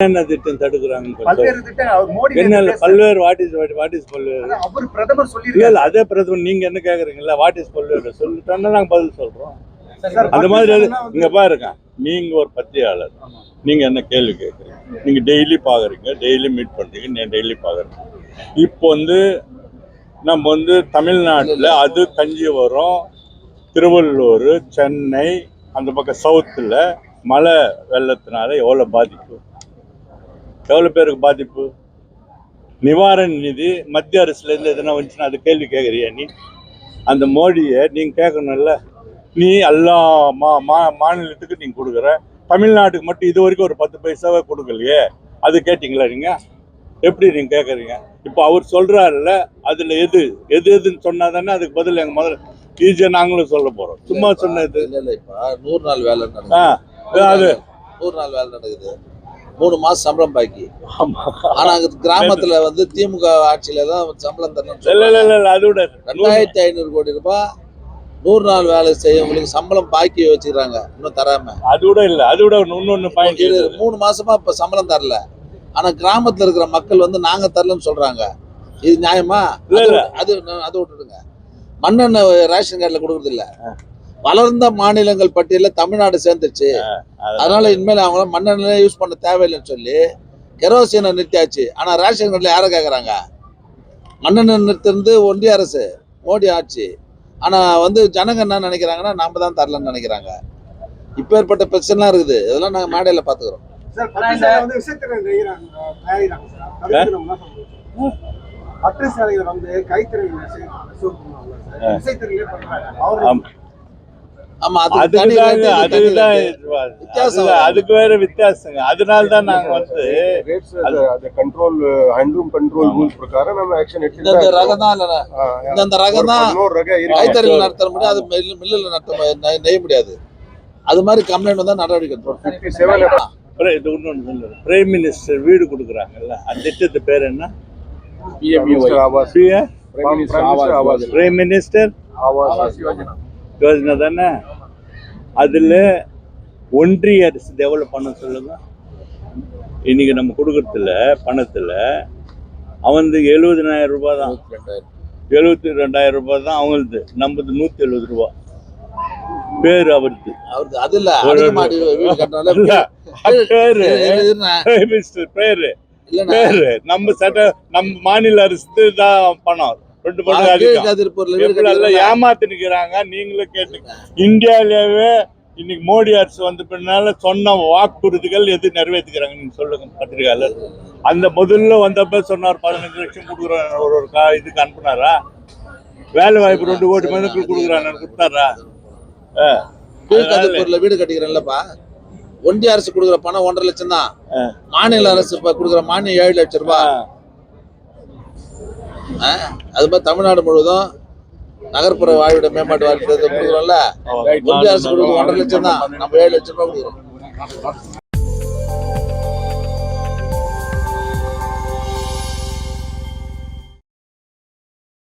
என்ன திட்டம் தடுக்கிறாங்க பல்வேறு வாட் இஸ் வாட் இஸ் பல்வேறு அவர் பிரதமர் சொல்லியிருக்காரு. இல்ல அதே பிரதமர் நீங்க என்ன கேக்குறீங்கல்ல வாட் இஸ் பல்வேறு? சொல்லிட்டோம்னா நாங்க பதில் சொல்றோம். அந்த மாதிரி இங்க பாருங்க நீங்க ஒரு பத்தியாளர் நீங்க என்ன கேள்வி கேட்குறீங்க நீங்க டெய்லி பாக்குறீங்க டெய்லி மீட் பண்றீங்க நான் டெய்லி பாக்குறேன் இப்போ வந்து நம்ம வந்து தமிழ்நாட்டில் அது கஞ்சிவரம் திருவள்ளூர் சென்னை அந்த பக்கம் சவுத்தில் மழை வெள்ளத்தினால எவ்வளோ பாதிப்பு? எவ்வளோ பேருக்கு பாதிப்பு? நிவாரண நிதி மத்திய அரசுலேருந்து எதனா வந்துச்சுன்னா அது கேள்வி கேட்குறியா நீ? அந்த மோடியை நீங்கள் கேட்கணும்ல நீ எல்லா மா மா மாநிலத்துக்கு நீங்கள் கொடுக்குற. தமிழ்நாட்டுக்கு மட்டும் இது வரைக்கும் ஒரு பத்து பைசாவே கொடுக்கலையே. அது கேட்டிங்களா நீங்கள் எப்படி நீங்கள் கேட்குறீங்க இப்போ அவர் சொல்கிறாருல்ல அதில் எது? எது எதுன்னு சொன்னா தானே அதுக்கு பதில் எங்கள் முதல்ல ஈஸியாக நாங்களும் சொல்ல போகிறோம் சும்மா சொன்னது. இல்ல இல்ல இப்ப நூறு நாள் வேலை ஆ அது நூறு நாள் வேலை நடக்குது. மூணு மாசம் சம்பளம் பாக்கி. ஆனா கிராமத்துல வந்து திமுக ஆட்சியில தான் சம்பளம் தரணும் ரெண்டாயிரத்தி ஐநூறு கோடி ரூபாய் நூறு நாள் வேலை செய்யவங்களுக்கு சம்பளம் பாக்கி வச்சுக்கிறாங்க இன்னும் தராம. அது விட இல்லை அது பாயிண்ட் இது மூணு மாசமா இப்ப சம்பளம் தரல. ஆனா கிராமத்துல இருக்கிற மக்கள் வந்து நாங்க தரலன்னு சொல்றாங்க. இது நியாயமா? இல்ல, இல்ல. அது அது- அது விட்டுடுங்க. மண்ணெண்ணெய் ரேஷன் கார்டுல கொடுக்கறது இல்ல வளர்ந்த மாநிலங்கள் பட்டியல தமிழ்நாடு சேர்ந்துச்சு அதனால இனிமேல் அவங்க மண்ணெண்ணெய் யூஸ் பண்ண தேவையில்லைன்னு சொல்லி கெரோசினை நிறுத்தியாச்சு. ஆனா ரேஷன் கார்டில் யாரை கேட்குறாங்க மண்ணெண்ணெய் நிறுத்திருந்து ஒன்றிய அரசு மோடி ஆட்சி. ஆனா வந்து ஜனங்க என்ன நினைக்கிறாங்கன்னா நாம தான் தரலன்னு நினைக்கிறாங்க. இப்பேற்பட்ட பிரச்சனைலாம் இருக்குது. இதெல்லாம் நாங்க மேடையில பாத்துக்கிறோம் சார் பட்டு வந்து சேலைகள் கைத்திறன் ஆமா அதுக்கு வித்தியாசம் அதுக்கு வேற வித்தியாசங்க. அதனால தான் நாங்க வந்து அந்த கண்ட்ரோல் ஹேண்ட்லூம் கண்ட்ரோல் ரூல்ஸ் இந்த ரகம் தான் ரகம் நடத்த முடியாது. அது மில்லில் நடத்த நெய்ய முடியாது. அது மாதிரி கம்ப்ளைண்ட் வந்தா நடவடிக்கை இது ஒன்று மினிஸ்டர் வீடு கொடுக்குறாங்கல்ல அந்த திட்டத்து பேர் என்ன? பிஎம் ஆவாஸ். மினிஸ்டர் தானே? அதில் ஒன்றிய அரசு டெவலப் பண்ண சொல்லுங்க. இன்னைக்கு நம்ம கொடுக்கறதுல பணத்தில் அவனுக்கு எழுபதினாயிரம் ரூபாய் தான். எழுபத்தி ரெண்டாயிரம் ரூபாய் தான் அவங்களுது. நம்மது நூற்றி எழுபது ரூபா. பேர் அவருது. அவருக்கு அது இல்ல பேரு பேரு நம்ம சட்ட நம்ம மாநில அரசு தான் பணம். ரெண்டு கட்டினால ஏமாத்தி நிக்கிறாங்க நீங்களும் கேட்டு இந்தியாவிலேயே இன்னைக்கு மோடி அரசு வந்த பின்னால சொன்ன வாக்குறுதிகள் எது நிறைவேற்றுக்கிறாங்க நீங்க சொல்லுங்க பத்திரிகையாளர். அந்த முதல்ல வந்தப்ப சொன்னார் பதினஞ்சு லட்சம் கொடுக்குறோம் ஒரு ஒரு கா இதுக்கு அனுப்புனாரா? வேலை வாய்ப்பு ரெண்டு கோடி மனுக்கள் கொடுக்குறாங்க கொடுத்தாரா? வீடு கட்டிக்கிறேன்லப்பா. ஒன்றிய அரசு கொடுக்குற பணம் ஒன்றரை லட்சம் தான் மாநில அரசு கொடுக்குற மானியம் ஏழு லட்சம் ரூபாய்? அது மாதிரி தமிழ்நாடு முழுவதும் நகர்ப்புற வாழ்விட மேம்பாட்டு வாழ்க்கை கொடுக்குறோம்ல. ஒன்றிய அரசு கொடுக்குற ஒன்றரை லட்சம் தான். நம்ம ஏழு லட்சம் ரூபாய் கொடுக்குறோம்.